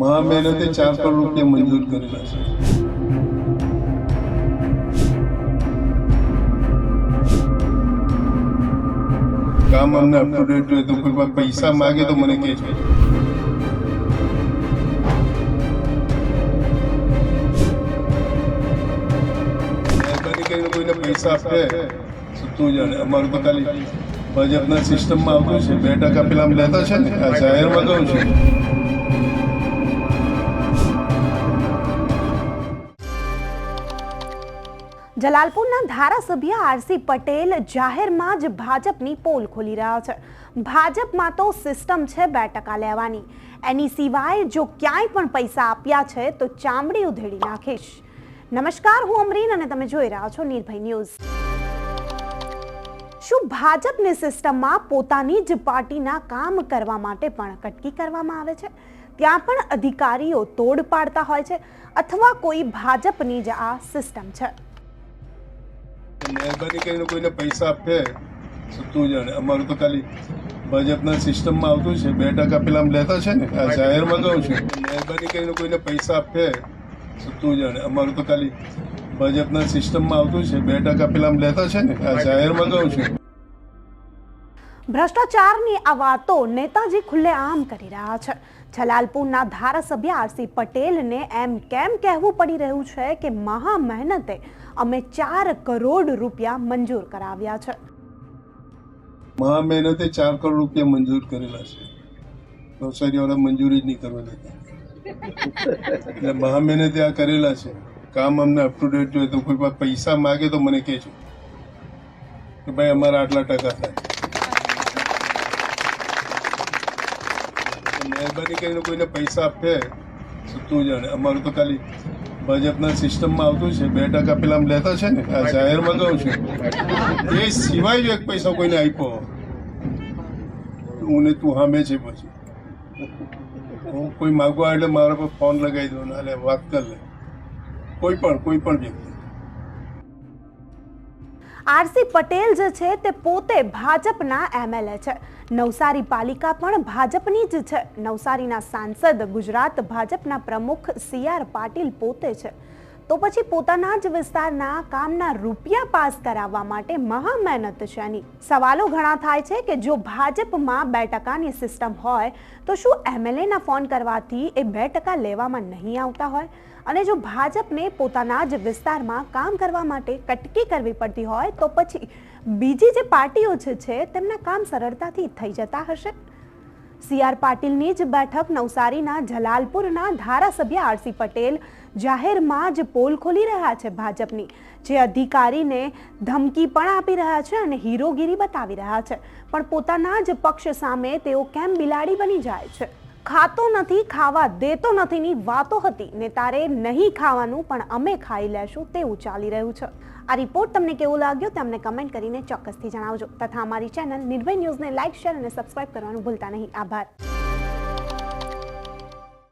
મહા મહેનતે ચાર કરોડ રૂપિયા મંજૂર કરેલા છે. કામ અમને અપ ટુ ડેટ જોઈએ તો કોઈ પૈસા માગે તો મને કરીને કોઈને પૈસા આપે તું જાણે. અમારું તો ખાલી ભાજપના સિસ્ટમમાં આવતું છે. બે ટકા પેલા લેતા છે ને? આ જાહેરમાં કહું છું. જલાલપુરના ધારાસભ્ય આરસી પટેલ જાહેરમાં જ ભાજપની પોલ ખોલી રહ્યા છે. ભાજપમાં તો સિસ્ટમ છે બે ટકા લેવાની. એની સિવાય જો ક્યાંય પણ પૈસા આપ્યા છે તો ચામડી ઉધેડી નાખીશ. નમસ્કાર, હું અમરીન અને તમે જોઈ રહ્યા છો નિર્ભય ન્યૂઝ. શું ભાજપની સિસ્ટમમાં પોતાની જ પાર્ટીના કામ કરવા માટે પણ કટકી કરવામાં આવે છે? ત્યાં પણ અધિકારીઓ તોડ પાડતા હોય છે અથવા કોઈ ભાજપની જ આ સિસ્ટમ છે? મહેરબાની કરીને કોઈને પૈસા આપે, તો જાણે. અમારું તો ખાલી ભાજપના સિસ્ટમમાં આવતું છે. બે ટકા પેલા લેતા છે ને, આ જાહેરમાં કહું છું. મહેરબાની કરીને કોઈને પૈસા આપે, તો જાણે. અમારું તો ખાલી ભાજપના સિસ્ટમમાં આવતું છે. બે ટકા પેલા લેતા છે ને, આ જાહેરમાં કહું છું. ભ્રષ્ટાચારની આ વાતો નેતાજી ખુલ્લેઆમ કરી રહ્યા છે. જલાલપુરના ધારાસભ્ય આરસી પટેલને એમ કેમ કહેવું પડી રહ્યું છે કે મહા મહેનતે અમે ચાર કરોડ રૂપિયા મંજૂર કરાવ્યા છે? મહા મહેનતે ચાર કરોડ રૂપિયા મંજૂર કરેલા છે. નવસારીવાળા મંજૂરી જ નહીં કરવા દેતા એટલે મહા મહેનતે આ કરેલા છે. કામ અમને અપ ટુ ડેટ જોઈએ તો કોઈ પૈસા માગે તો મને કહેજો કે ભાઈ અમારા આટલા ટકા થાય. મહેરબાની કરીને કોઈને પૈસા આપે તો જાણે અમારું તો ખાલી ભાજપના સિસ્ટમમાં આવતું છે. બે ટકા પેલા લેતા છે ને, આ જાહેરમાં કહું છું. એ સિવાય જો એક પૈસા કોઈને આપ્યો, હું ને તું હામે છે પછી. હું કોઈ માગવા એટલે મારા પર ફોન લગાવી દઉં ને વાત કરી લે. કોઈ પણ કોઈ પણ વ્યક્તિ. આરસી પટેલ જે છે તે પોતે ભાજપના એમએલએ છે. નવસારી પાલિકા પણ ભાજપની જ છે. નવસારીના સાંસદ ગુજરાત ભાજપના પ્રમુખ સી આર પાટીલ પોતે છે. તો પછી પોતાના જ વિસ્તારના કામના રૂપિયા પાસ કરાવવા માટે મહા મહેનત છે એની. સવાલો ઘણા થાય છે કે જો ભાજપમાં બે ટકાની સિસ્ટમ હોય, તો શું એમએલએના ફોન કરવાથી એ બે ટકા લેવામાં નહીં આવતા હોય? અને જો ભાજપને પોતાના જ વિસ્તારમાં કામ કરવા માટે કટકી કરવી પડતી હોય, તો પછી બીજી જે પાર્ટીઓ છે, તેમના કામ સરળતાથી થઈ જતા હશે? સી આર પાટીલની જ બેઠક નવસારીના જલાલપુરના ધારાસભ્ય આરસી પટેલ જાહેરમાં જ પોલ ખોલી રહ્યા છે ભાજપની, જે અધિકારીને ધમકી પણ આપી રહ્યા છે અને હીરોગીરી બતાવી રહ્યા છે. પણ પોતાના જ પક્ષ સામે તેઓ કેમ બિલાડી બની જાય છે? ખાતો નથી, ખાવા દેતો નથીની વાતો હતી. ને તારે નહીં ખાવાનું, પણ અમે ખાઈ લેશું તેવું ચાલી રહ્યું છે. આ રિપોર્ટ તમને કેવો લાગ્યો તે અમને કમેન્ટ કરીને ચોક્કસથી જણાવજો. તથા અમારી ચેનલ નિર્ભય ન્યૂઝને લાઇક શેર અને સબસ્ક્રાઇબ કરવાનું ભૂલતા નહીં. આભાર.